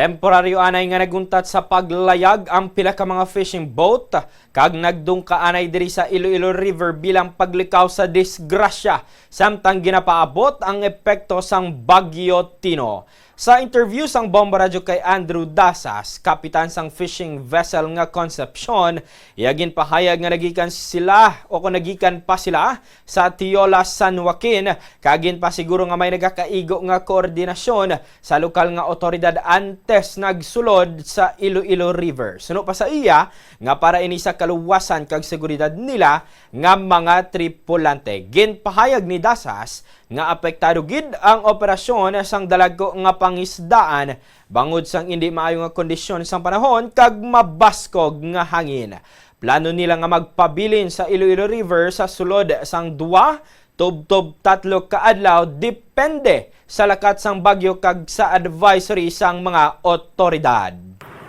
Temporaryo anay nga naguntat sa paglayag ang pila ka mga fishing boat kag nagdungka anay diri sa Iloilo River bilang paglikaw sa disgrasya samtang ginapaabot ang epekto sang Bagyo Tino. Sa interview sang Bomba Radyo kay Andrew Dasas, kapitan sang fishing vessel nga Concepcion, iyagin pahayag nga nagikan sila o kung nagikan pa sila sa Tiola San Joaquin, kagin pa siguro nga may nagakaigo nga koordinasyon sa lokal nga otoridad antes nagsulod sa Iloilo River. Suno pa sa iya nga para ini sa kaluwasan kag seguridad nila nga mga tripulante. Ginpahayag ni Dasas nga apektado gid ang operasyon sang dalago nga pangisdaan bangod sang hindi maayo nga kondisyon sang panahon kag mabaskog nga hangin. Plano nila nga magpabilin sa Iloilo River sa sulod sang duwa tub-tub tatlo ka adlaw depende sa lakat sang bagyo kag sa advisory sang mga otoridad.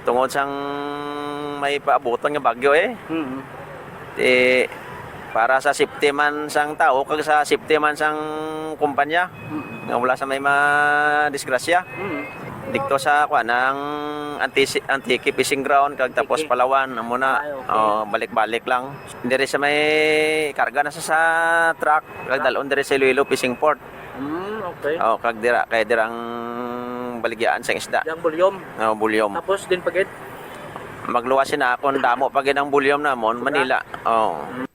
tungod sang may paabutan nga bagyo eh. Mm. Di, para sa safety man sang tao kag sa safety man sang kumpanya Mm. nga wala sa may madisgrasya. Mm. Dikto sa kwa nang anti antiki fishing ground kag tapos. Palawan amo na oh, balik-balik lang. Diri sa may karga na sa, sa truck kag dalon diri sa Iloilo fishing port. Mm, okay. Oh, kag dira kay dirang baligyan sang isda. Yang bulyom. Oh, bulyom. Tapos din pagit. Magluwas na akong damo pag ang bulyom namon Manila. Oh.